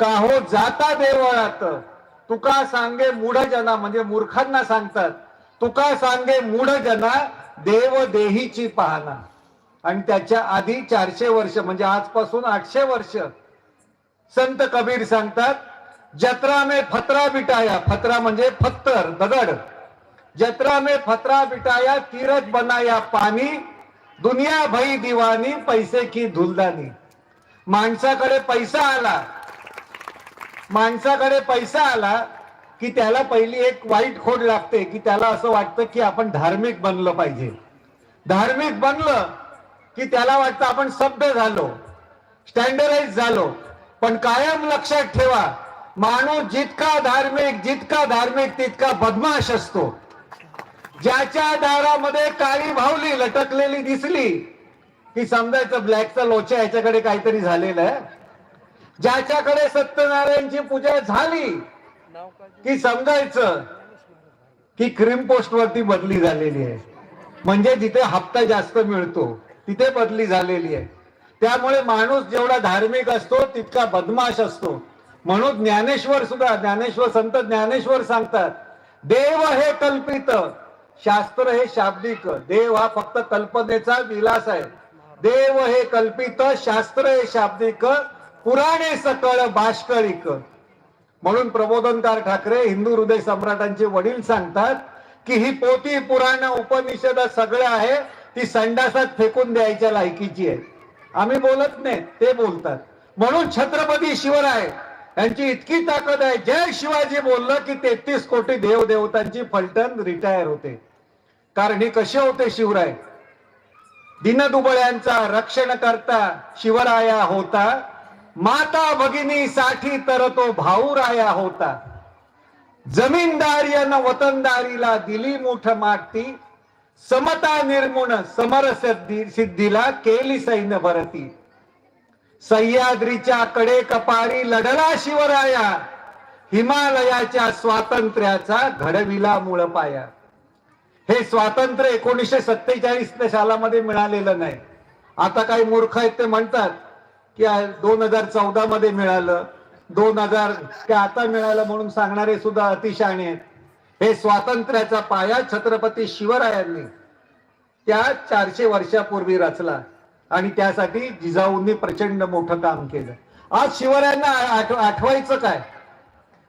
काहो जाता देवळात. तुका सांगे मूढ जना म्हणजे मूर्खांना सांगतात. तुका सांगे मूढ जना देव देहीची पाहना. आणि त्याच्या आधी चारशे वर्ष म्हणजे आजपासून आठशे वर्ष संत कबीर सांगतात जत्रा मे फतरा बिटाया. फतरा म्हणजे फत्तर दगड. जत्रा में फतरा बिटाया तीरथ बनाया पाणी. दुनिया भई दिवानी पैसे की धुलदानी. माणसाकडे पैसा आला. माणसाकडे पैसा आला की त्याला पहिली एक वाईट खोड लागते की त्याला असं वाटतं की आपण धार्मिक बनलं पाहिजे. धार्मिक बनलं की त्याला वाटतं आपण सभ्य झालो स्टँडर्डाईज झालो. पण कायम लक्षात ठेवा माणूस जितका धार्मिक जितका धार्मिक तितका बदमाश असतो. ज्याच्या दारामध्ये काळी भावली लटकलेली दिसली की समजायचं ब्लॅकचा लोचा याच्याकडे काहीतरी झालेलं आहे. ज्याच्याकडे सत्यनारायणची पूजा झाली की समजायचं की क्रीम पोस्ट वरती बदली झालेली आहे. म्हणजे जिथे हप्ता जास्त मिळतो तिथे बदली झालेली आहे. त्यामुळे माणूस जेवढा धार्मिक असतो तितका बदमाश असतो. म्हणून ज्ञानेश्वर सुद्धा ज्ञानेश्वर संत ज्ञानेश्वर सांगतात देव हे कल्पित शास्त्र हे शाब्दिक देव हा फक्त कल्पनेचा विलास आहे. देव हे कल्पित शास्त्र हे शाब्दिक पुराणे सकळ भाष्कळिक म्हणून प्रबोधनकार ठाकरे हिंदू हृदय सम्राटांचे वडील सांगतात की ही पोती पुराण उपनिषद सगळं आहे ती संडासात फेकून द्यायच्या लायकीची आहे. आम्ही बोलत नाही ते बोलतात. म्हणून छत्रपती शिवराय यांची इतकी ताकद आहे जय शिवाजी बोललं की तेहतीस कोटी देव देवतांची फलटण रिटायर होते. कारण हे कसे होते शिवराय? दिनदुबळ्यांचा रक्षण करता शिवराया होता माता भगिनी साठी तर तो भाऊराया होता. जमीनदारी वतनदारीला दिली मोठ मागती समता निर्मुण समर सिद्धी सिद्धीला केली सैन्य भरती. सह्याद्रीच्या कडे कपारी लढला शिवराया हिमालयाच्या स्वातंत्र्याचा घडविला मूळ पाया. हे स्वातंत्र्य एकोणीसशे सत्तेचाळीस सालामध्ये मिळालेलं नाही. आता काही मूर्ख आहेत ते म्हणतात की दोन हजार चौदा मध्ये मिळालं. दोन हजार ते आता मिळालं म्हणून सांगणारे सुद्धा अतिशहाणे आहेत. हे स्वातंत्र्याचा पाया छत्रपती शिवरायांनी त्या चारशे वर्षापूर्वी रचला आणि त्यासाठी जिजाऊंनी प्रचंड मोठं काम केलं. आज शिवरायांना आठ- आठवायचं काय?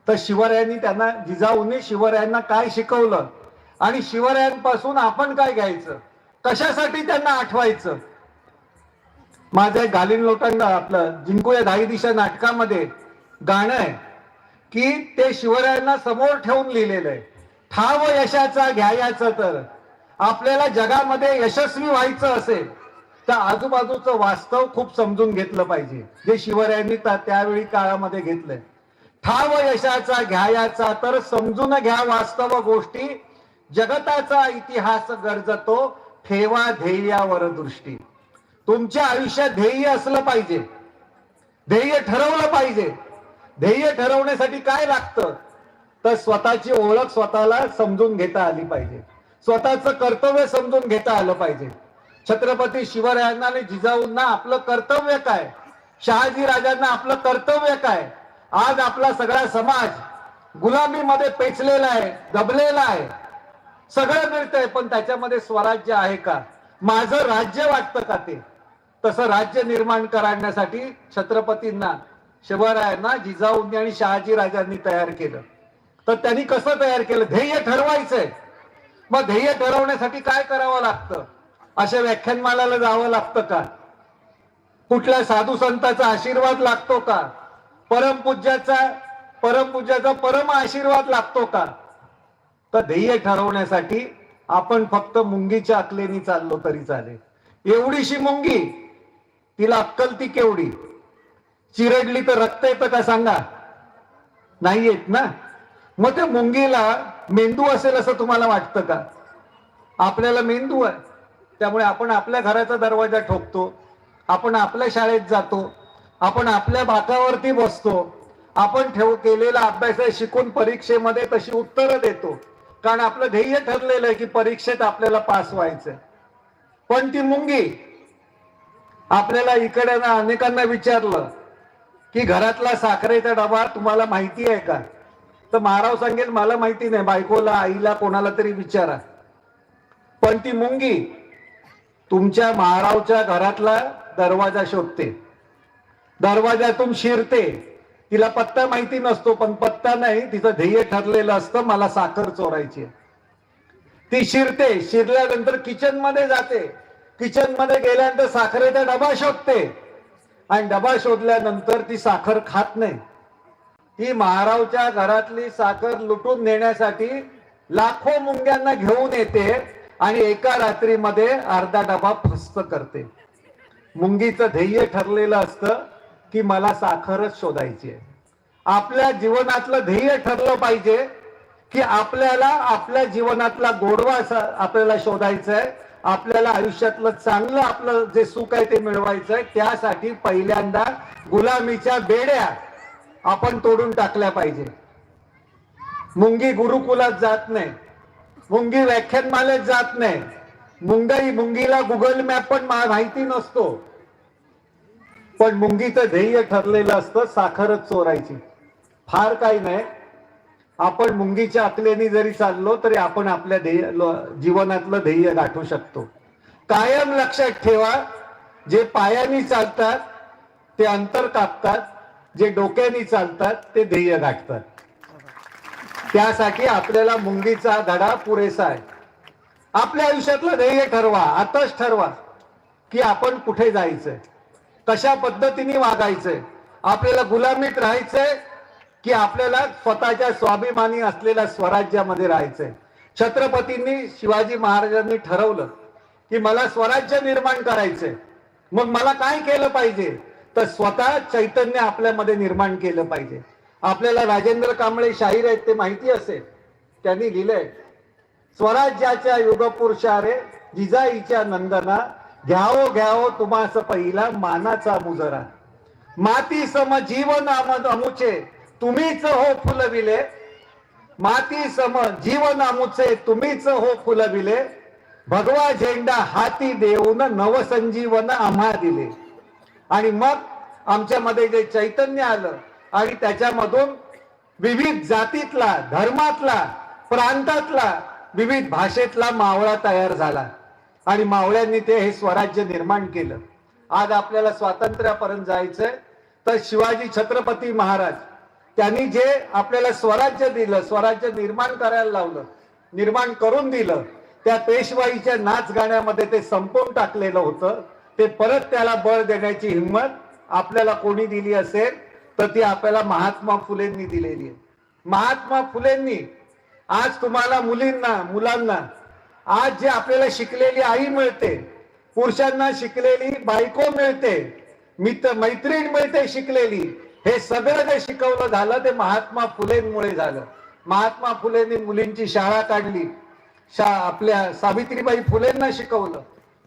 तर शिवरायांनी त्यांना जिजाऊंनी शिवरायांना काय शिकवलं? आणि शिवरायांपासून आपण काय घ्यायचं? कशासाठी त्यांना आठवायचं? माझं गालीन लोकांना लोटांना आपलं जिंकूया दहाही दिशा नाटकामध्ये गाणं आहे की ते शिवरायांना समोर ठेवून लिहिलेलं आहे. ठाव यशाचा घ्यायचं तर. आपल्याला जगामध्ये यशस्वी व्हायचं असेल तर आजूबाजूचं वास्तव खूप समजून घेतलं पाहिजे. जे शिवरायांनी त्यावेळी काळामध्ये घेतलंय. ठाव यशाचा घ्यायाचा तर समजून घ्या वास्तव गोष्टी. जगताचा इतिहास गरजतो ठेवा ध्येयावर दृष्टी. तुमच्या आयुष्यात ध्येय असलं पाहिजे. ध्येय ठरवलं पाहिजे. ध्येय ठरवण्यासाठी काय लागतं? तर स्वतःची ओळख स्वतःला समजून घेता आली पाहिजे. स्वतःचं कर्तव्य समजून घेता आलं पाहिजे. छत्रपती शिवरायांना आणि जिजाऊंना आपलं कर्तव्य काय? शहाजी राजांना आपलं कर्तव्य काय? आज आपला सगळा समाज गुलामीमध्ये पेचलेला आहे दबलेला आहे. सगळं मिळतंय पण त्याच्यामध्ये स्वराज्य आहे का? माझं राज्य वाटतं का ते? तसं राज्य निर्माण करण्यासाठी छत्रपतींना शिवरायांना जिजाऊंनी आणि शहाजी राजांनी तयार केलं. तर त्यांनी कसं तयार केलं? ध्येय ठरवायचंय. मग ध्येय ठरवण्यासाठी काय करावं लागतं? अशा व्याख्यानमालाला जावं लागतं का? कुठल्या साधू संताचा आशीर्वाद लागतो का? परमपूज्याचा परमपूज्याचा परम आशीर्वाद लागतो का? तर ध्येय ठरवण्यासाठी आपण फक्त मुंगीच्या अकलेनी चाललो तरी चालेल. एवढीशी मुंगी तिला अक्कल ती केवढी? चिरडली तर रक्त येतं का सांगा? नाही येत ना? मग त्या मुंगीला मेंदू असेल असं तुम्हाला वाटतं का? आपल्याला मेंदू आहे. त्यामुळे आपण आपल्या घराचा दरवाजा ठोकतो आपण आपल्या शाळेत जातो आपण आपल्या बाकावरती बसतो आपण ठेव केलेला अभ्यास आहे शिकून परीक्षेमध्ये तशी उत्तरं देतो. कारण आपलं ध्येय ठरलेलं आहे की परीक्षेत आपल्याला पास व्हायचंय. पण ती मुंगी आपल्याला इकडे अनेकांना विचारलं की घरातला साखरेचा डबा तुम्हाला माहिती आहे का? तर महाराव सांगेल मला माहिती नाही बायकोला आईला कोणाला तरी विचारा. पण ती मुंगी तुमच्या महारावच्या घरातला दरवाजा शोधते. दरवाजातून शिरते. तिला पत्ता माहिती नसतो पण पत्ता नाही तिचं ध्येय ठरलेलं असतं मला साखर चोरायची ती शिरते. शिरल्यानंतर किचनमध्ये जाते. किचनमध्ये गेल्यानंतर साखरेचा डबा शोधते. आणि डबा शोधल्यानंतर ती साखर खात नाही. ती महारावच्या घरातली साखर लुटून नेण्यासाठी लाखो मुंग्यांना घेऊन येते आणि एका रात्रीमध्ये अर्धा डबा फस्त करते. मुंगीचं ध्येय ठरलेलं असतं की मला साखरच शोधायची आहे. आपल्या जीवनातलं ध्येय ठरलं पाहिजे की आपल्याला आपल्या जीवनातला गोडवा आपल्याला शोधायचा आहे. आपल्याला आयुष्यातलं चांगलं आपलं जे सुख आहे ते मिळवायचं आहे. त्यासाठी पहिल्यांदा गुलामीच्या बेड्या आपण तोडून टाकल्या पाहिजे. मुंगी गुरुकुलात जात नाही. मुंगी व्याख्यानमालेत जात नाही. मुंगई मुंगीला गुगल मॅप पण माहिती नसतो. पण मुंगीचं ध्येय ठरलेलं असतं साखरच चोरायची. फार काही नाही. आपण मुंगीच्या अकलेनी जरी चाललो तरी आपण आपल्या ध्येय जीवनातलं ध्येय गाठू शकतो. कायम लक्षात ठेवा जे पायानी चालतात ते अंतर कापतात जे डोक्यानी चालतात ते ध्येय गाठतात. त्यासाठी आपल्याला मुंगीचा धडा पुरेसा आहे. आपल्या आयुष्यातलं ध्येय ठरवा आताच ठरवा की आपण कुठे जायचंय कशा पद्धतीने वागायचंय आपल्याला गुलामीत राहायचंय की आपल्याला स्वतःच्या स्वाभिमानी असलेल्या स्वराज्यामध्ये राहायचंय. छत्रपतींनी शिवाजी महाराजांनी ठरवलं की मला स्वराज्य निर्माण करायचंय. मग मला काय केलं पाहिजे? तर स्वतः चैतन्य आपल्यामध्ये निर्माण केलं पाहिजे. आपल्याला राजेंद्र कांबळे शाहीर आहेत ते माहिती असेल. त्यांनी लिहिलंय स्वराज्याच्या युगपुरुषारे जिजाईच्या नंदना घ्यावो घ्यावो तुम्हास पहिला मानाचा मुजरा. माती सम जीवन अमुचे तुम्हीच हो फुलविले माती सम जीवन अमुचे तुम्हीच हो फुलविले भगवा झेंडा हाती देऊन नवसंजीवन आम्हा दिले. आणि मग आमच्यामध्ये जे चैतन्य आलं आणि त्याच्यामधून विविध जातीतला धर्मातला प्रांतातला विविध भाषेतला मावळा तयार झाला. आणि मावळ्यांनी ते हे स्वराज्य निर्माण केलं. आज आपल्याला स्वातंत्र्यापर्यंत जायचंय. तर शिवाजी छत्रपती महाराज त्यांनी जे आपल्याला स्वराज्य दिलं स्वराज्य निर्माण करायला लावलं निर्माण करून दिलं त्या पेशवाईच्या नाच गाण्यामध्ये ते संपवून टाकलेलं होतं. ते परत त्याला बळ देण्याची हिंमत आपल्याला कोणी दिली असेल तर ती आपल्याला महात्मा फुलेंनी दिलेली आहे. महात्मा फुलेंनी आज तुम्हाला मुलींना मुलांना आज जे आपल्याला शिकलेली आई मिळते पुरुषांना शिकलेली बायको मिळते मित्र मैत्रीण मिळते शिकलेली हे सगळं जे शिकवलं झालं ते महात्मा फुलेंमुळे झालं. महात्मा फुलेंनी मुलींची शाळा काढली. शा आपल्या सावित्रीबाई फुलेंना शिकवलं.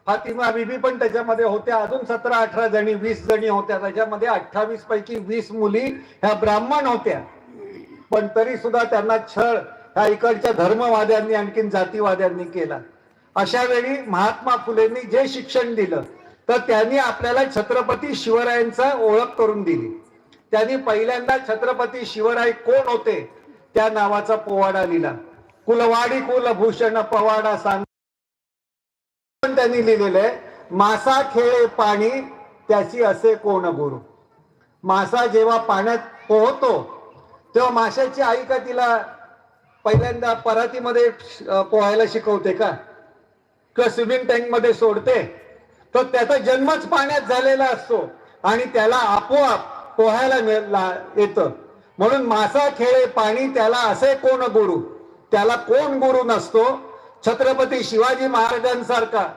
फातिमा बीबी पण त्याच्यामध्ये होत्या. अजून सतरा अठरा जणी वीस जणी होत्या. त्याच्यामध्ये अठ्ठावीस पैकी वीस मुली ह्या ब्राह्मण होत्या. पण तरी सुद्धा त्यांना छळ ह्या इकडच्या धर्मवाद्यांनी आणखीन जातीवाद्यांनी केला. अशा वेळी महात्मा फुलेंनी जे शिक्षण दिलं तर त्यांनी आपल्याला छत्रपती शिवरायांचा ओळख करून दिली. त्यांनी पहिल्यांदा छत्रपती शिवराय कोण होते? त्या नावाचा पोवाडा लिहिला. कुलवाडी कुलभूषण पवाडा सांग पण त्यांनी लिहिलेलं आहे मासा खेळे पाणी त्याची असे कोण गुरु? मासा जेव्हा पाण्यात पोहतो तेव्हा माशाची आई का तिला पहिल्यांदा परातीमध्ये पोहायला शिकवते का? किंवा स्विमिंग टँकमध्ये सोडते? तर त्याचा जन्मच पाण्यात झालेला असतो आणि त्याला आपोआप पोहायला मिळ- येतं. म्हणून मासा खेळे पाणी त्याला असे कोण गुरु? त्याला कोण गुरु नसतो? छत्रपती शिवाजी महाराजांसारखा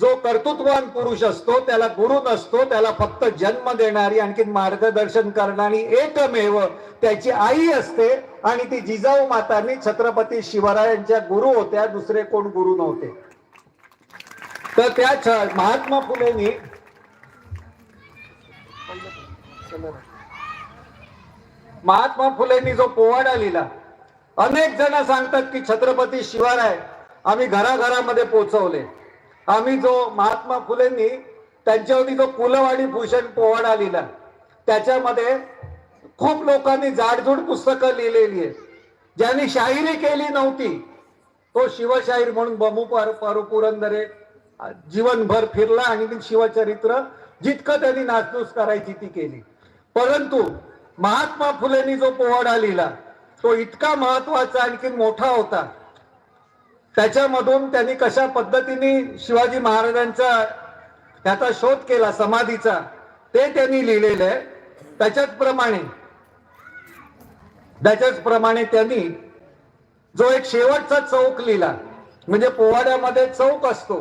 जो कर्तृत्वान पुरुष असतो त्याला गुरु नसतो त्याला फक्त जन्म देणारी आणखी मार्गदर्शन करणारी एकमेव त्याची आई असते आणि ती जिजाऊ मातांनी छत्रपती शिवरायांच्या गुरु होत्या दुसरे कोण गुरु नव्हते. तर त्या छ- महात्मा फुलेनी महात्मा फुलेंनी जो पोवाडा लिहिला अनेक जण सांगतात की छत्रपती शिवराय आम्ही घराघरामध्ये पोचवले. आम्ही जो महात्मा फुलेंनी त्यांच्यावरती जो कुलवाडी भूषण पोवाडा लिहिला त्याच्यामध्ये खूप लोकांनी जाडजूड पुस्तकं लिहिलेली आहेत. ज्यांनी शाहिरी केली नव्हती तो शिवशाहीर म्हणून बमू पर पर- पुरंदरे जीवनभर फिरला आणि ती शिवचरित्र जितकं त्यांनी नाचनूस करायची ती केली. परंतु महात्मा फुलेंनी जो पोवाडा लिहिला तो इतका महत्त्वाचा आणखी मोठा होता. त्याच्यामधून त्यांनी कशा पद्धतीने शिवाजी महाराजांचा त्याचा शोध केला समाधीचा ते त्यांनी लिहिलेलं आहे. त्याच्याच प्रमाणे त्याच्याच प्रमाणे त्यांनी जो एक शेवटचा चौक लिहिला म्हणजे पोवाड्यामध्ये चौक असतो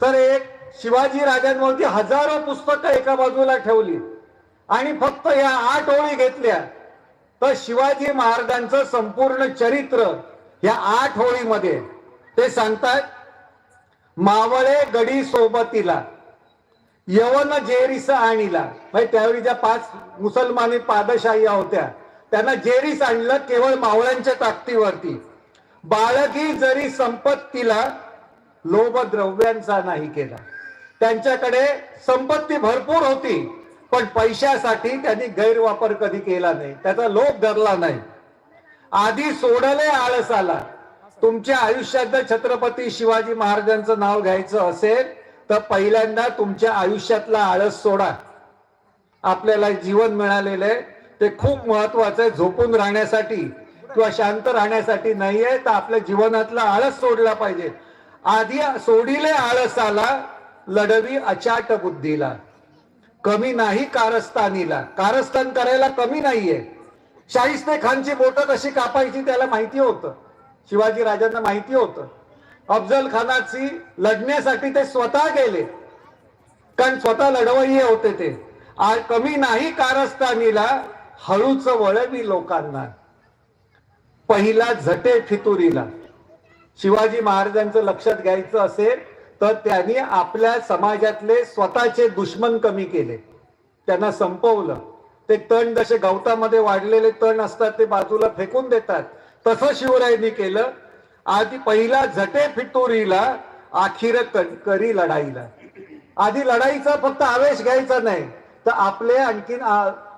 तर एक शिवाजी राजांवरती हजारो पुस्तकं एका बाजूला ठेवली. आणि फक्त या आठ ओळी घेतल्या तर शिवाजी महाराजांचं संपूर्ण चरित्र या आठ ओळीमध्ये. ते सांगतात मावळे गडी सोबतीला यवन जेरीस आणीला. म्हणजे त्यावेळी ज्या पाच मुसलमानी पादशाही होत्या त्यांना जेरीस आणलं केवळ मावळ्यांच्या ताकदीवरती. बाळगी जरी संपत्तीला लोभ द्रव्यांचा नाही केला. त्यांच्याकडे संपत्ती भरपूर होती. पण पैशासाठी त्यांनी गैरवापर कधी केला नाही. त्याचा लोभ धरला नाही. आधी सोडले आळस आला तुमच्या आयुष्यात जर छत्रपती शिवाजी महाराजांचं नाव घ्यायचं असेल तर पहिल्यांदा तुमच्या आयुष्यातला आळस सोडा. आपल्याला जीवन मिळालेलं आहे. ते खूप महत्वाचं आहे. झोपून राहण्यासाठी किंवा शांत राहण्यासाठी नाहीये तर आपल्या जीवनातला आळस सोडला पाहिजे. आधी सोडिले आळसाला लढवी अचाट बुद्धीला. कमी नाही कारस्थानीला. कारस्थान करायला कमी नाहीये. शाहिस्ते खानची बोटं कशी कापायची त्याला माहिती होतं. शिवाजी राजांना माहिती होतं. अफजल खानाची लढण्यासाठी ते स्वतः गेले. कारण स्वतः लढवही होते ते. कमी नाही कारस्थानीला हळूच वळवी लोकांना. पहिला झटे फितुरीला. शिवाजी महाराजांचं लक्षात घ्यायचं असेल तर त्यांनी आपल्या समाजातले स्वतःचे दुश्मन कमी केले. त्यांना संपवलं. ते तण जसे गवतामध्ये वाढलेले तण असतात ते बाजूला फेकून देतात. तसं शिवरायांनी केलं. आधी पहिला झटे फितुरीला आखिर करी लढाईला. आधी लढाईचा फक्त आवेश घ्यायचा नाही तर आपले आणखीन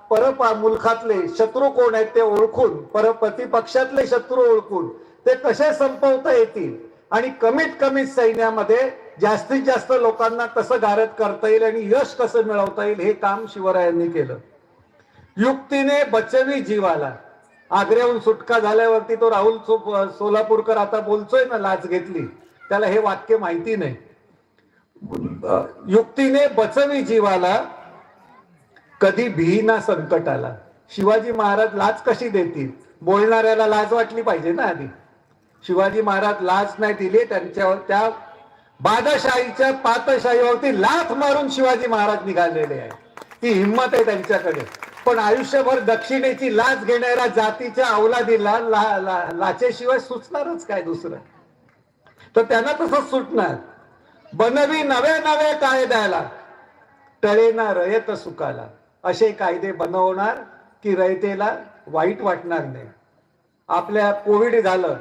पर परप मुलखातले शत्रू कोण आहेत ते ओळखून पर प्रतिपक्षातले शत्रू ओळखून ते कसे संपवता येतील? आणि कमीत कमी सैन्यामध्ये जास्तीत जास्त लोकांना कसं गारद करता येईल आणि यश कसं मिळवता येईल हे काम शिवरायांनी केलं. युक्तीने बचवी जीवाला. आग्र्याहून सुटका झाल्यावरती तो राहुल सो- सोलापूरकर आता बोलतोय ना लाच घेतली. त्याला हे वाक्य माहिती नाही. युक्तीने बचवी जीवाला कधी भीना संकटाला. शिवाजी महाराज लाच कशी देतील? बोलणाऱ्याला लाज वाटली पाहिजे ना आधी. शिवाजी महाराज लाच नाही दिली त्यांच्यावर त्या बादशाहीच्या पातशाहीवरती लाथ मारून शिवाजी महाराज निघालेले आहे ती हिंमत आहे त्यांच्याकडे. पण आयुष्यभर दक्षिणेची लाच घेणाऱ्या जातीच्या अवलादीला ला, ला, लाचेशिवाय सुचणारच काय दुसरं? तर त्यांना तसंच सुटणार. बनवी नव्या नव्या कायद्याला टळेना रयत सुखाला असे कायदे बनवणार की रयतेला वाईट वाटणार नाही. आपल्या कोविड झालं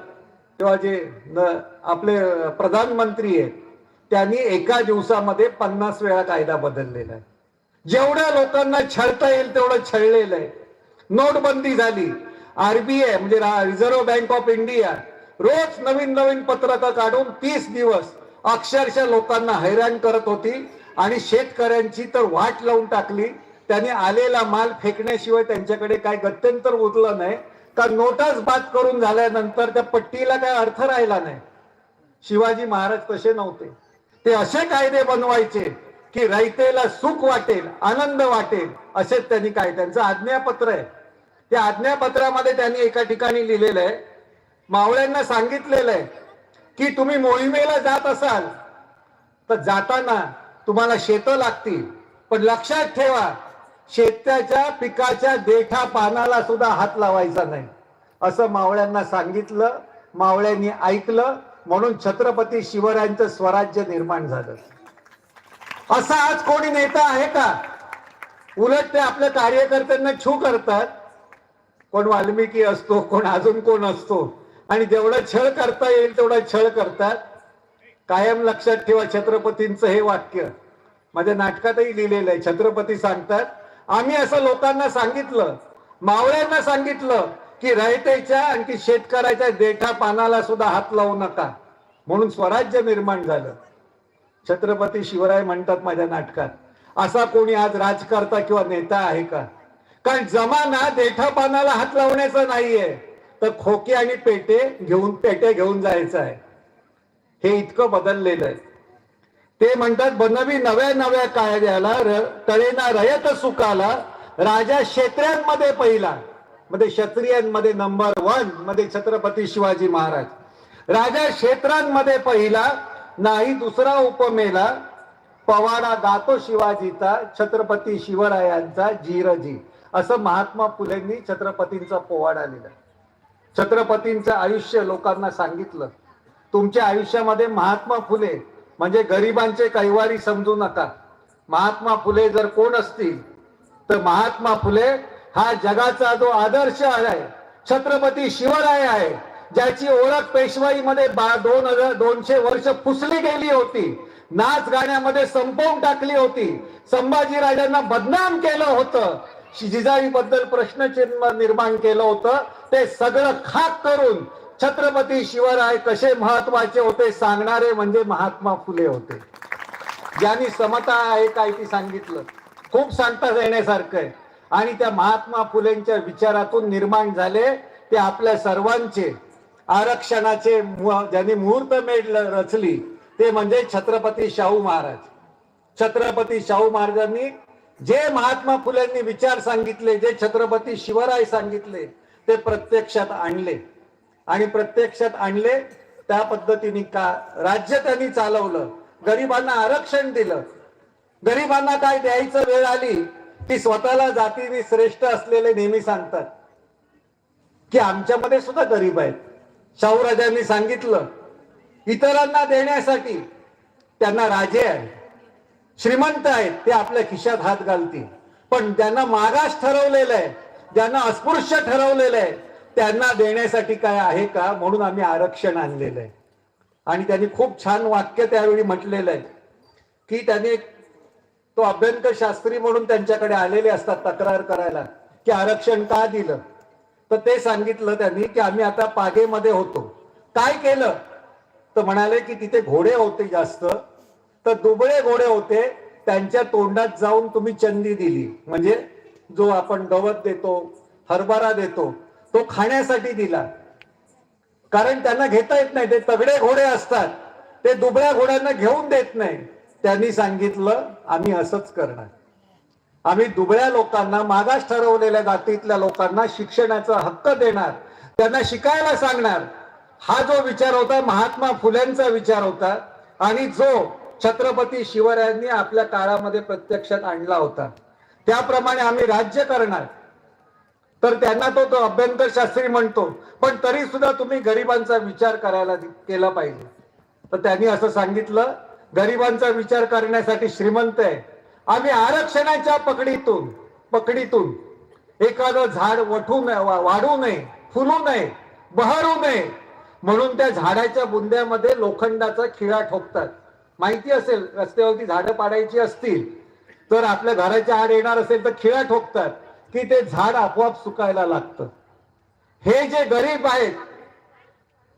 तेव्हा जे न- आपले प्रधानमंत्री आहेत त्यांनी एका दिवसामध्ये पन्नास वेळा कायदा बदललेला आहे. जेवढ्या लोकांना छळता येईल तेवढं छळलेलं आहे. नोटबंदी झाली. आरबीआय म्हणजे रिझर्व्ह बँक ऑफ इंडिया रोज नवीन नवीन पत्रकं काढून तीस दिवस अक्षरशः लोकांना हैराण करत होती आणि शेतकऱ्यांची तर वाट लावून टाकली. त्याने आलेला माल फेकण्याशिवाय त्यांच्याकडे काय गत्यंतर उरलं नाही. का नोटाच बाद करून झाल्यानंतर त्या पट्टीला काय अर्थ राहिला नाही? शिवाजी महाराज तसे नव्हते. ते असे कायदे बनवायचे की रयतेला सुख वाटेल आनंद वाटेल असेच त्यांनी काय त्यांचं आज्ञापत्र आहे. त्या आज्ञापत्रामध्ये त्यांनी एका ठिकाणी लिहिलेलं आहे मावळ्यांना सांगितलेलं आहे की तुम्ही मोहिमेला जात असाल तर जाताना तुम्हाला शेतं लागतील. पण लक्षात ठेवा शेताच्या पिकाच्या देठा पानाला सुद्धा हात लावायचा नाही. असं मावळ्यांना सांगितलं मावळ्यांनी ऐकलं म्हणून छत्रपती शिवरायांचं स्वराज्य निर्माण झालं. असा आज कोणी नेता आहे का? उलट ते आपल्या कार्यकर्त्यांना छू करतात. कोण वाल्मिकी असतो कोण अजून कोण असतो? आणि जेवढं छळ करता येईल तेवढा छळ करतात. कायम लक्षात ठेवा छत्रपतींचं हे वाक्य. माझ्या नाटकातही लिहिलेलं आहे छत्रपती सांगतात. आम्ही असं लोकांना सांगितलं मावळ्यांना सांगितलं की रयतेच्या आणखी शेतकऱ्याच्या देठा पानाला सुद्धा हात लावू नका. म्हणून स्वराज्य निर्माण झालं. छत्रपती शिवराय म्हणतात माझ्या नाटकात असा कोणी आज राजकर्ता किंवा नेता आहे का? कारण जमाना देठा पानाला हात लावण्याचा नाहीये. तर खोके आणि पेटे घेऊन पेटे घेऊन जायचं आहे. हे इतकं बदललेलं आहे. ते म्हणतात बनवी नव्या नव्या कायद्याला तळेना रयत सुखाला राजा क्षेत्र्यांमध्ये पहिला. मध्ये क्षत्रियांमध्ये नंबर वनमध्ये छत्रपती शिवाजी महाराज. राजा क्षेत्रांमध्ये पहिला नाही दुसरा उपमेला पवाडा गातो शिवाजीचा छत्रपती शिवरायांचा जीरजी. असं महात्मा फुलेंनी छत्रपतींचा पोवाडा लिहिला. छत्रपतींचं आयुष्य लोकांना सांगितलं. तुमच्या आयुष्यामध्ये महात्मा फुले म्हणजे गरिबांचे कैवारी समजू नका. महात्मा फुले जर कोण असतील तर महात्मा फुले हा जगाचा जो आदर्श आहे छत्रपती शिवराय आहे ज्याची ओळख पेशवाईमध्ये बा दोन हजार दोनशे वर्ष पुसली गेली होती नाच गाण्यामध्ये संपवून टाकली होती संभाजीराजांना बदनाम केलं होतं जिजाई बद्दल प्रश्नचिन्ह निर्माण केलं होतं ते सगळं खाक करून छत्रपती शिवराय कसे महत्त्वाचे होते सांगणारे म्हणजे महात्मा फुले होते. ज्यांनी समता आहे काय ती सांगितलं. खूप सांगता येण्यासारखं आहे. आणि त्या महात्मा फुलेंच्या विचारातून निर्माण झाले ते आपल्या सर्वांचे आरक्षणाचे ज्यांनी मुहूर्त मेढ रचली ते म्हणजे छत्रपती शाहू महाराज. छत्रपती शाहू महाराजांनी जे महात्मा फुलेंनी विचार सांगितले जे छत्रपती शिवराय सांगितले ते प्रत्यक्षात आणले. आणि प्रत्यक्षात आणले त्या पद्धतीने का राज्य त्यांनी चालवलं गरिबांना आरक्षण दिलं. गरिबांना काय द्यायचं वेळ आली की स्वतःला जातीने श्रेष्ठ असलेले नेहमी सांगतात. की आमच्यामध्ये सुद्धा गरीब आहेत. शाहूराजांनी सांगितलं इतरांना देण्यासाठी त्यांना राजे आहे श्रीमंत आहेत ते आपल्या खिशात हात घालतील. पण ज्यांना मागास ठरवलेलं आहे ज्यांना अस्पृश्य ठरवलेलं आहे त्यांना देण्यासाठी काय आहे का? म्हणून आम्ही आरक्षण आणलेलं आहे. आणि त्यांनी खूप छान वाक्य त्यावेळी म्हटलेलं आहे की त्यांनी तो अभ्यंकर शास्त्री म्हणून त्यांच्याकडे आलेले असतात तक्रार करायला की आरक्षण का दिलं? तर ते सांगितलं त्यांनी की आम्ही आता पागेमध्ये होतो. काय केलं? तर म्हणाले की तिथे घोडे होते जास्त. तर दुबळे घोडे होते त्यांच्या तोंडात जाऊन तुम्ही चंदी दिली. म्हणजे जो आपण गवत देतो हरभरा देतो तो खाण्यासाठी दिला. कारण त्यांना घेता येत नाही ते तगडे घोडे असतात. ते दुबळ्या घोड्यांना घेऊन देत नाही. त्यांनी सांगितलं आम्ही असंच करणार. आम्ही दुबळ्या लोकांना मागास ठरवलेल्या जातीतल्या लोकांना शिक्षणाचा हक्क देणार. त्यांना शिकायला सांगणार. हा जो विचार होता महात्मा फुल्यांचा विचार होता आणि जो छत्रपती शिवरायांनी आपल्या काळामध्ये प्रत्यक्षात आणला होता. त्याप्रमाणे आम्ही राज्य करणार. तर त्यांना तो तो अभ्यंकर शास्त्री म्हणतो पण तरी सुद्धा तुम्ही गरिबांचा विचार करायला केला पाहिजे. तर त्यांनी असं सांगितलं गरिबांचा विचार करण्यासाठी श्रीमंत आहे. आम्ही आरक्षणाच्या पकडीतून पकडीतून एखादं झाड वठू नये वाढू नये फुलू नये बहरू नये म्हणून त्या झाडाच्या बुंद्यामध्ये लोखंडाचा खिळा ठोकतात. माहिती असेल रस्त्यावरती झाडं पाडायची असतील तर आपल्या घराच्या आड येणार असेल तर खिळा ठोकतात की ते झाड आपोआप सुकायला लागतं. हे जे गरीब आहेत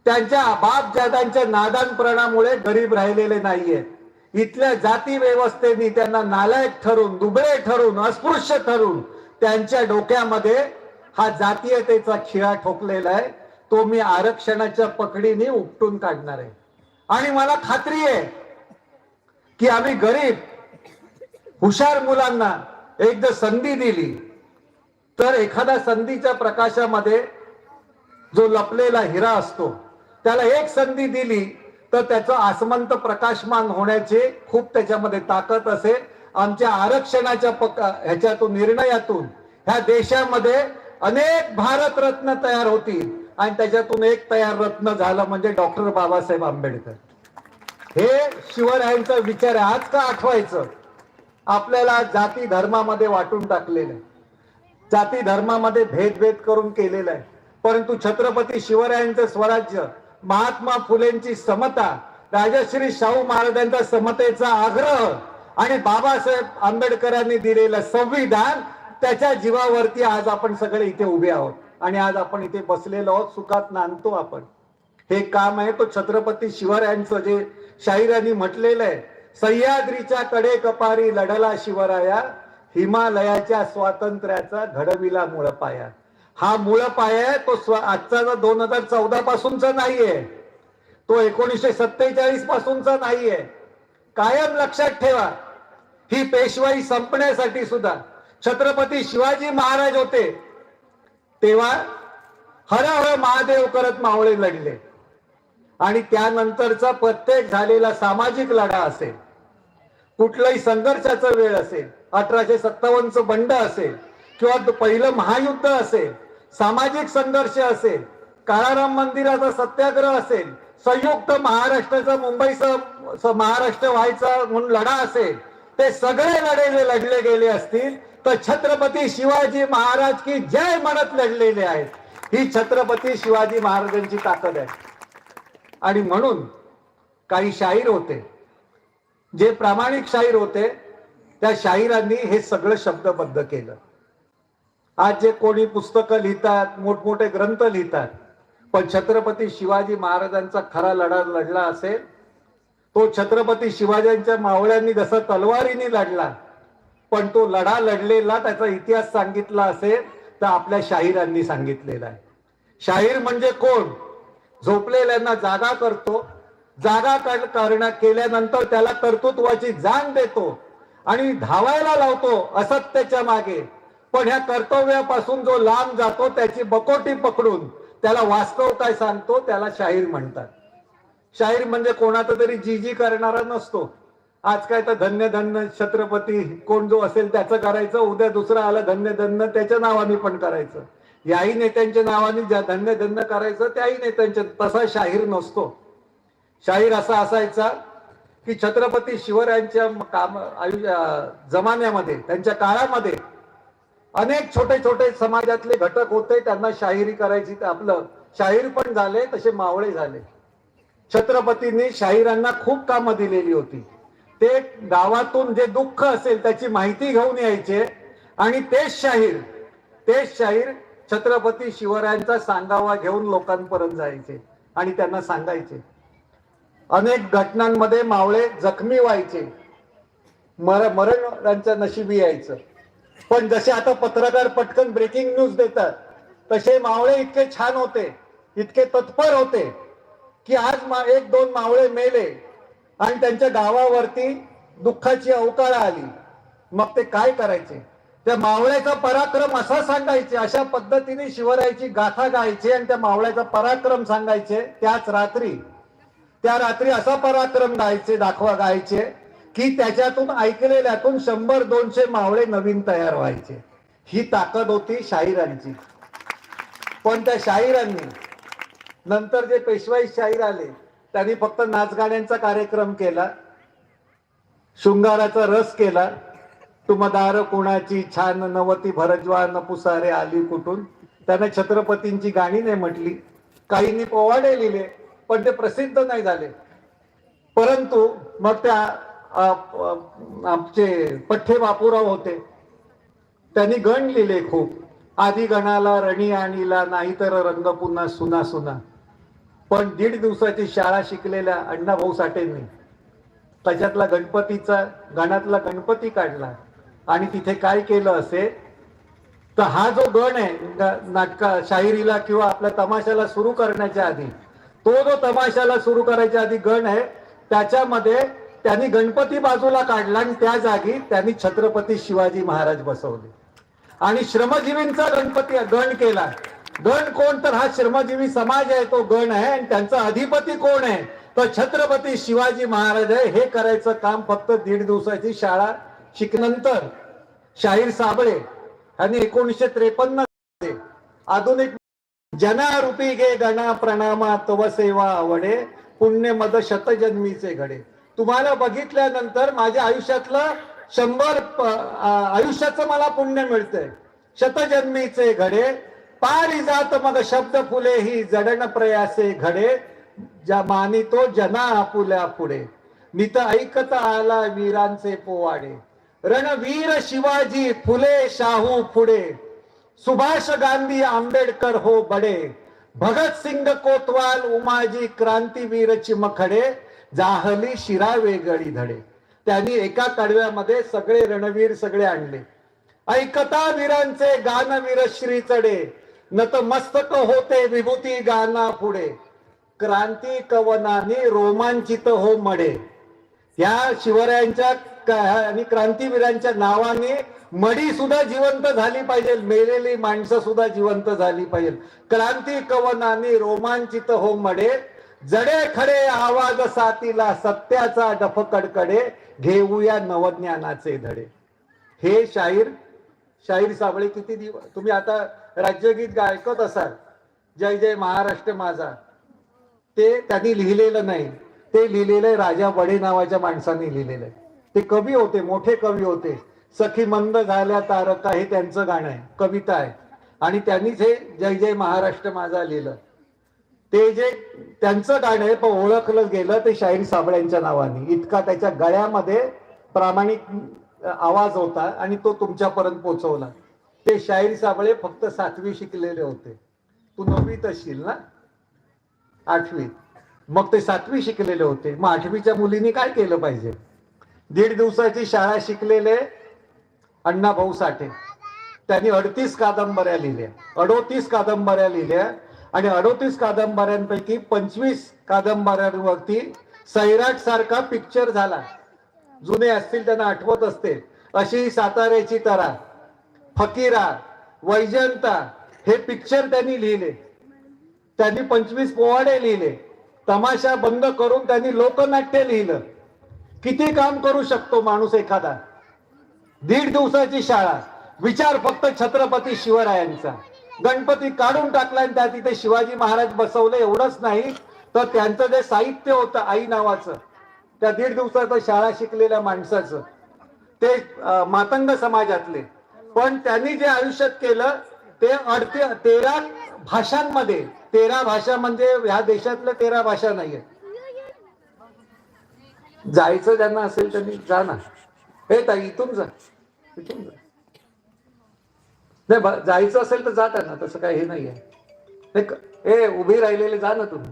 त्यांच्या बाप जादांच्या नादानपणामुळे गरीब राहिलेले नाहीये. इथल्या जाती व्यवस्थेने त्यांना नालायक ठरून दुबळे ठरून अस्पृश्य ठरून त्यांच्या डोक्यामध्ये हा जातीयतेचा खिळा ठोकलेला आहे. तो मी आरक्षणाच्या पकडीने उपटून काढणार आहे. आणि मला खात्री आहे की आम्ही गरीब हुशार मुलांना एकदा संधी दिली तर एखाद्या संधीच्या प्रकाशामध्ये जो लपलेला हिरा असतो त्याला एक संधी दिली तर त्याचं आसमंत प्रकाशमान होण्याचे खूप त्याच्यामध्ये ताकद असेल आमच्या आरक्षणाच्या ह्याच्यातून निर्णयातून ह्या देशामध्ये अनेक भारत रत्न तयार होतील. आणि त्याच्यातून एक तयार रत्न झालं म्हणजे डॉक्टर बाबासाहेब आंबेडकर. हे शिवरायांचा विचार आहे. आज का आठवायचं? आपल्याला जाती धर्मामध्ये वाटून टाकलेलं आहे. जाती धर्मामध्ये भेदभेद करून केलेला आहे. परंतु छत्रपती शिवरायांचं स्वराज्य महात्मा फुलेंची समता राजश्री शाहू महाराजांचा समतेचा आग्रह आणि बाबासाहेब आंबेडकरांनी दिलेलं संविधान त्याच्या जीवावरती आज आपण सगळे इथे उभे आहोत. आणि आज आपण इथे बसलेलो आहोत सुखात नांदतो आपण. हे काम आहे तो छत्रपती शिवरायांचं जे शाहिरांनी म्हटलेलं आहे सह्याद्रीच्या कडे कपारी लढला शिवराया हिमालयाच्या स्वातंत्र्याचा घडविला मुळपाया. पाया हा मूळ पाया आहे तो स्व आजचा दोन हजार चौदा पासूनचा नाहीये. तो एकोणीसशे सत्तेचाळीस पासूनचा नाहीये. कायम लक्षात ठेवा. ही पेशवाई संपण्यासाठी सुद्धा. छत्रपती शिवाजी महाराज होते. तेव्हा हर हर महादेव करत मावळे लढले. आणि त्यानंतरचा प्रत्येक झालेला सामाजिक लढा असेल. कुठलाही संघर्षाचा वेळ असेल अठराशे सत्तावन्नचं बंड असेल किंवा पहिलं महायुद्ध असेल सामाजिक संघर्ष असेल काळाराम मंदिराचा सत्याग्रह असेल संयुक्त महाराष्ट्राचा मुंबईचा महाराष्ट्र व्हायचा म्हणून लढा असेल ते सगळे लढे जे लढले गेले असतील तर छत्रपती शिवाजी महाराज की जय म्हणत लढलेले आहेत. ही छत्रपती शिवाजी महाराजांची ताकद आहे. आणि म्हणून काही शाहीर होते. जे प्रामाणिक शाहीर होते त्या शाहिरांनी हे सगळं शब्दबद्ध केलं. आज जे कोणी पुस्तकं लिहितात मोठमोठे ग्रंथ लिहितात पण छत्रपती शिवाजी महाराजांचा खरा लढा लढला असेल तो छत्रपती शिवाजींच्या मावळ्यांनी जसं तलवारीने लढला पण तो लढा लढलेला त्याचा इतिहास सांगितला असेल तर आपल्या शाहिरांनी सांगितलेला आहे. शाहीर म्हणजे कोण? झोपलेल्यांना जागा करतो जागा कर- करणं केल्यानंतर त्याला कर्तृत्वाची जाण देतो आणि धावायला लावतो असत्याच्या मागे. पण ह्या कर्तव्यापासून जो लांब जातो त्याची बकोटी पकडून त्याला वास्तव काय सांगतो त्याला शाहीर म्हणतात. शाहीर म्हणजे कोणाचा तरी जी जी करणारा नसतो. आज काय तर धन्य धन्य छत्रपती कोण जो असेल त्याचं करायचं उद्या दुसरा आला धन्य धन्य त्याच्या नावाने पण करायचं. याही नेत्यांच्या नावाने ज्या धन्य धन्य करायचं त्याही नेत्यांच्या तसा शाहीर नसतो. शाहीर असा असायचा की छत्रपती शिवरायांच्या काम आयु जमान्यामध्ये त्यांच्या काळामध्ये अनेक छोटे छोटे समाजातले घटक होते त्यांना शाहिरी करायची ते आपलं शाहीर पण झाले तसे मावळे झाले छत्रपतींनी शाहिरांना खूप कामं दिलेली होती ते गावातून जे दुःख असेल त्याची माहिती घेऊन यायचे आणि तेच शाहीर तेच शाहीर छत्रपती शिवरायांचा सांगावा घेऊन लोकांपर्यंत जायचे आणि त्यांना सांगायचे अनेक घटनांमध्ये मावळे जखमी व्हायचे मर मरण त्यांच्या नशिबी यायचं पण जसे आता पत्रकार पटकन ब्रेकिंग न्यूज देतात तसे मावळे इतके छान होते इतके तत्पर होते की आज एक दोन मावळे मेले आणि त्यांच्या गावावरती दुःखाची अवकाळ आली. मग ते काय करायचे? त्या मावळ्याचा पराक्रम असा सांगायचे अशा पद्धतीने शिवरायाची गाथा गायचे आणि त्या मावळ्याचा पराक्रम सांगायचे त्याच रात्री. त्या रात्री असा पराक्रम गायचे दाखवा गायचे की त्याच्यातून ऐकलेल्यातून शंभर दोनशे मावळे नवीन तयार व्हायचे. ही ताकद होती शाहिरांची. पण त्या शाहिरांनी नंतर जे पेशवाई शाहीर आले त्यांनी फक्त नाचगाण्यांचा कार्यक्रम केला शृंगाराचा रस केला. तुमदार कुणाची छान नवती भरजवा न पुसारे आली कुठून? त्यांना छत्रपतींची गाणी नाही म्हटली. काहींनी पोवाडे लिहिले पण ते प्रसिद्ध नाही झाले. परंतु मग त्या आमचे पठ्ठे बापूराव होते. त्यांनी गण लिहिले खूप. आधी गणाला रणी आणीला नाहीतर रंग पुन्हा सुना सुना. पण दीड दिवसाची शाळा शिकलेल्या अण्णाभाऊ साठेंनी त्याच्यातला गणपतीचा गणातला गणपती काढला. आणि तिथे काय केलं असेल तर हा जो गण आहे नाटका शाहिरीला किंवा आपल्या तमाशाला सुरू करण्याच्या आधी तो जो तमाशाला सुरू करायच्या आधी गण आहे त्याच्यामध्ये त्यांनी गणपती बाजूला काढला आणि त्या जागी त्यांनी छत्रपती शिवाजी महाराज बसवले. आणि श्रमजीवींचा गणपती गण केला. गण कोण? तर हा श्रमजीवी समाज आहे तो गण आहे आणि त्यांचा अधिपती कोण आहे? तर छत्रपती शिवाजी महाराज आहे. हे करायचं काम फक्त दीड दिवसाची शाळा शिकनंतर शाहीर साबळे यांनी एकोणीसशे त्रेपन्न आधुनिक जनारूपी गे गणा प्रणामा तव सेवा आवडे पुण्य मद शतजन्मीचे घडे. तुम्हाला बघितल्यानंतर माझ्या आयुष्यातलं शंभर आयुष्याचं मला पुण्य मिळतंय. शतजन्मीचे घडे पारी जात मग शब्द फुले ही जडण प्रयासे घडे ज्या मानितो जना आपुल्या पुढे. मी तर ऐकत आला वीरांचे पोवाडे. रणवीर शिवाजी फुले शाहू पुढे. सुभाष गांधी आंबेडकर हो बडे. भगतसिंग कोतवाल उमाजी क्रांतीवीर चिमखडे. जाहली शिरा वेगळी धडे. त्यांनी एका कडव्यामध्ये सगळे रणवीर सगळे आणले. ऐकता वीरांचे गानवीर श्री चढे. न तर मस्तक होते विभूती गाना पुढे. क्रांती कवनाने रोमांचित हो मडे या शिवरायांच्या आणि क्रांतीवीरांच्या नावाने मडी सुद्धा जिवंत झाली पाहिजे. मेलेली माणसं सुद्धा जिवंत झाली पाहिजे. क्रांती कवनाने रोमांचित हो मडे जडे खडे आवाज साथीला सत्याचा डफकडकडे घेऊया नवज्ञानाचे धडे. हे शाहीर शाहीर साबळे किती दिवस तुम्ही आता राज्यगीत गायकत असाल. जय जय महाराष्ट्र माझा. ते त्यांनी लिहिलेलं नाही. ते लिहिलेलं राजा बडे नावाच्या माणसाने लिहिलेलं आहे. ते कवी होते मोठे कवी होते. सखी मंद झाल्या तारका हे त्यांचं गाणं आहे कविता आहे. आणि त्यांनीच हे जय जय महाराष्ट्र माझा लिहिलं. ते जे त्यांचं गाणं आहे पण ओळखलं गेलं ते शाहीर साबळ्यांच्या नावाने. इतका त्याच्या गळ्यामध्ये प्रामाणिक आवाज होता आणि तो तुमच्यापर्यंत पोहोचवला. ते शाहीर साबळे फक्त सातवी शिकलेले होते. तू नववीत असशील ना? आठवीत. मग ते सातवी शिकलेले होते. मग आठवीच्या मुलींनी काय केलं पाहिजे? दीड दिवसाची शाळा शिकलेले अण्णा भाऊ साठे. त्यांनी अडतीस कादंबऱ्या लिहिल्या. अडोतीस कादंबऱ्या लिहिल्या. आणि अडोतीस कादंबऱ्यांपैकी पंचवीस कादंबऱ्यांवरती सैराट सारखा पिक्चर झाला. जुने असतील त्यांना आठवत असते. अशी साताऱ्याची तरा फकीरा वैजंता हे पिक्चर त्यांनी लिहिले. त्यांनी पंचवीस पोवाडे लिहिले. तमाशा बंद करून त्यांनी लोकनाट्य लिहिलं. किती काम करू शकतो माणूस एखादा? दीड दिवसाची शाळा. विचार फक्त छत्रपती शिवरायांचा. गणपती काढून टाकला आणि त्या तिथे शिवाजी महाराज बसवले एवढंच नाही. तर त्यांचं जे साहित्य होतं आई नावाचं त्या दीड दिवसाचं शाळा शिकलेल्या माणसाचं ते मातंग समाजातले. पण त्यांनी जे आयुष्यात केलं ते अडते तेरा भाषांमध्ये तेरा भाषा म्हणजे ह्या देशातल्या तेरा भाषा नाहीये. जायचं ज्यांना असेल त्यांनी जा ना हे ताई इथून जा इथून जा. नाही जायचं असेल तर जाता ना तसं काय हे नाही आहे क- उभी राहिलेले जा ना तुम्ही.